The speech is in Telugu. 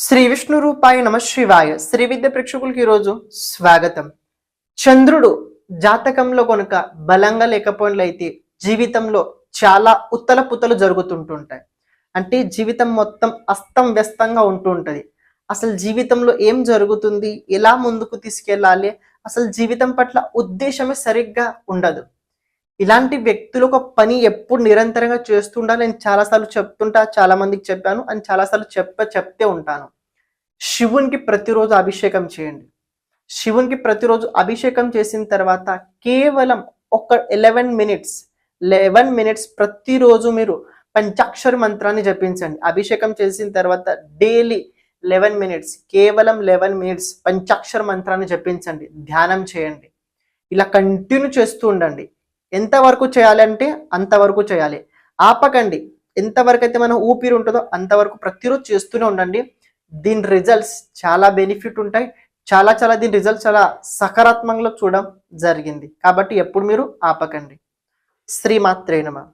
శ్రీ విష్ణు రూపాయ నమ శివాయ. శ్రీ విద్య ప్రేక్షకులకి ఈరోజు స్వాగతం. చంద్రుడు జాతకంలో కనుక బలంగా లేకపోయినట్లయితే జీవితంలో చాలా ఉత్తల పుతలు జరుగుతుంటుంటాయి. అంటే జీవితం మొత్తం అస్తం వ్యస్తంగా ఉంటూ అసలు జీవితంలో ఏం జరుగుతుంది? ఎలా ముందుకు తీసుకెళ్ళాలి? అసలు జీవితం పట్ల ఉద్దేశమే సరిగ్గా ఉండదు. ఇలాంటి వ్యక్తులు ఒక పని ఎప్పుడు నిరంతరంగా చేస్తుండాలి నేను చాలాసార్లు చెప్తుంటా చాలా మందికి చెప్పాను అని చాలాసార్లు చెప్ప చెప్తే ఉంటాను. శివునికి ప్రతిరోజు అభిషేకం చేయండి. శివునికి ప్రతిరోజు అభిషేకం చేసిన తర్వాత కేవలం ఒక ఎలెవెన్ మినిట్స్ లెవెన్ మినిట్స్ ప్రతిరోజు మీరు పంచాక్షర మంత్రాన్ని జపించండి. అభిషేకం చేసిన తర్వాత డైలీ లెవెన్ మినిట్స్ కేవలం లెవెన్ మినిట్స్ పంచాక్షర మంత్రాన్ని జపించండి. ధ్యానం చేయండి. ఇలా కంటిన్యూ చేస్తూ ఉండండి. ఎంతవరకు చేయాలంటే అంతవరకు చేయాలి. ఆపకండి. ఎంతవరకు అయితే మనం ఊపిరి ఉంటుందో అంతవరకు ప్రతిరోజు చేస్తూనే ఉండండి. దీని రిజల్ట్స్ చాలా బెనిఫిట్ ఉంటాయి. చాలా చాలా దీని రిజల్ట్స్ చాలా సకారాత్మకంగా చూడడం జరిగింది. కాబట్టి ఎప్పుడు మీరు ఆపకండి. శ్రీమాత్రేనమా